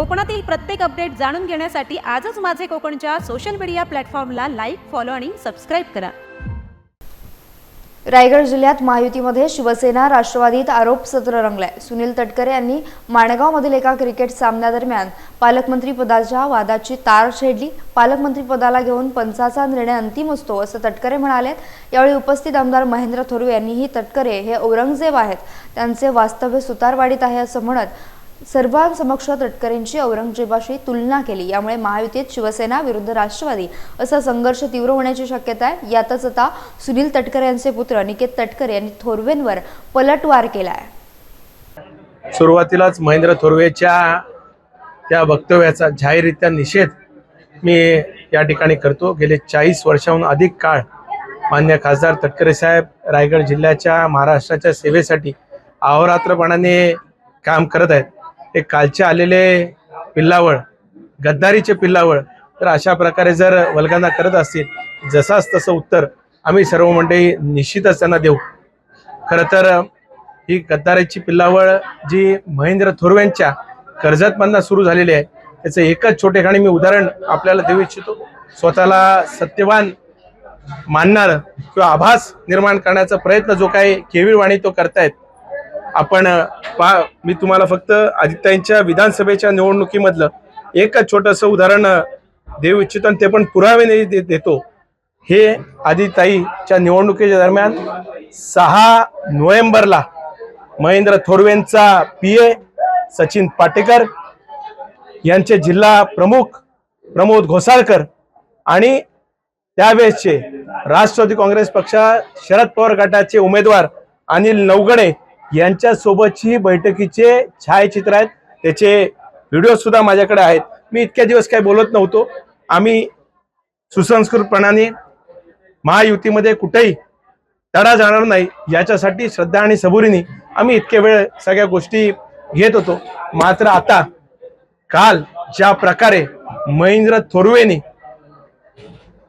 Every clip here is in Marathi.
कोकणातील प्रत्येक अपडेट जाणून घेण्यासाठी आजच माझे कोकणच्या सोशल मीडिया प्लॅटफॉर्मला लाईक फॉलो आणि सबस्क्राईब करा. रायगड जिल्ह्यात महायुतीमध्ये शिवसेना राष्ट्रवादीत आरोप सत्र रंगलाय. सुनील तटकरे यांनी माणगावमधील एका क्रिकेट सामन्यादरम्यान पालकमंत्री पदाच्या वादाची तार छेडली. पालकमंत्री पदाला घेऊन पंचाचा निर्णय अंतिम असतो असं तटकरे म्हणाले यावेळी उपस्थित आमदार महेंद्र थोरवे यांनीही तटकरे हे औरंगजेब आहेत. त्यांचे वास्तव्य सुतारवाडीत आहे असं म्हणत सर्वांसमक्ष तटकरेंची औरंगजेबाशी तुलना केली. यामुळे महायुतीत शिवसेना विरुद्ध राष्ट्रवादी असा संघर्ष तीव्र होण्याची शक्यता आहे. यातच आता सुनील तटकरे यांचे पुत्र निकेत तटकरे यांनी थोरवेंवर पलटवार केला आहे सुरुवातीलाच महेंद्र थोरवेच्या त्या वक्तव्याचा जाहीररित्या निषेध मी या ठिकाणी करतो. गेले चाळीस वर्षाहून अधिक काळ मान्य खासदार तटकरे साहेब रायगड जिल्ह्याच्या महाराष्ट्राच्या सेवेसाठी अहोरात्रपणाने काम करत आहेत. ते कालचे आलेले पिल्लावळ गद्दारीचे पिल्लावळ. तर अशा प्रकारे जर वल्गांना करत असतील जसाच तसं उत्तर आम्ही सर्व मंडळी निश्चितच त्यांना देऊ. खरं तर ही गद्दारीची पिल्लावळ जी महेंद्र थोरवेंच्या कर्जतमधनं सुरू झालेली आहे त्याचं एकच छोटेखानी मी उदाहरण आपल्याला देऊ इच्छितो. स्वतःला सत्यवान मानणार किंवा आभास निर्माण करण्याचा प्रयत्न जो काही केविळवाणी तो करतायत आपण पा मी तुम्हाला फक्त आदित्यांच्या विधानसभेच्या निवडणुकीमधलं एकच छोटंसं उदाहरण देऊ इच्छितो आणि ते पण पुरावे दे- देतो. हे आदिताईच्या निवडणुकीच्या दरम्यान सहा नोव्हेंबरला महेंद्र थोरवेंचा पी ए सचिन पाटेकर यांचे जिल्हा प्रमुख प्रमोद घोसाळकर आणि त्यावेळेसचे राष्ट्रवादी काँग्रेस पक्षा शरद पवार गटाचे उमेदवार अनिल नवगणे यांच्यासोबतची बैठकीचे छायाचित्र आहेत. त्याचे व्हिडिओ सुद्धा माझ्याकडे आहेत. मी इतक्या दिवस काही बोलत नव्हतो. आम्ही सुसंस्कृतपणाने महायुतीमध्ये कुठेही तडा जाणार नाही याच्यासाठी श्रद्धा आणि सबुरीने आम्ही इतके वेळ सगळ्या गोष्टी घेत होतो. मात्र आता काल ज्या प्रकारे महेंद्र थोरवेने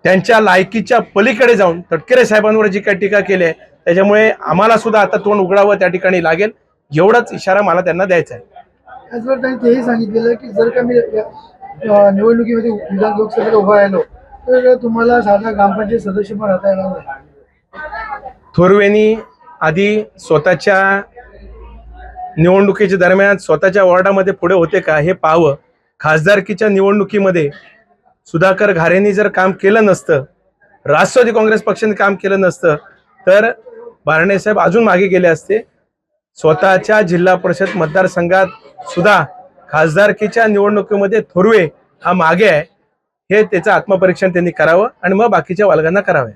त्यांच्या लायकीच्या पलीकडे जाऊन तटकरे साहेबांवर जी काही टीका केली आहे त्याच्यामुळे आम्हाला सुद्धा आता तोंड उघडावं त्या ठिकाणी लागेल. एवढाच इशारा मला त्यांना द्यायचा आहे. त्याचबरोबर त्यांनी तेही सांगितलेलं की जर का मी निवडणुकीमध्ये विधान लोकसभेला उभा राहिलो तर तुम्हाला साधा ग्रामपंचायत सदस्य पण राहता येणार नाही. थोरवेनी आधी स्वतःच्या निवडणुकीच्या दरम्यान स्वतःच्या वॉर्डामध्ये पुढे होते का हे पाहावं. खासदारकीच्या निवडणुकीमध्ये सुधाकर घारेंनी जर काम केलं नसतं राष्ट्रवादी काँग्रेस पक्षाने काम केलं नसतं तर साहेब अजून मागे गेले असते. स्वतःच्या जिल्हा परिषद मतदारसंघात सुद्धा खासदारकीच्या निवडणुकीमध्ये थोरवे हा मागे आहे. हे त्याचं आत्मपरीक्षण त्यांनी करावं आणि मग बाकीच्या वालगांना करावे.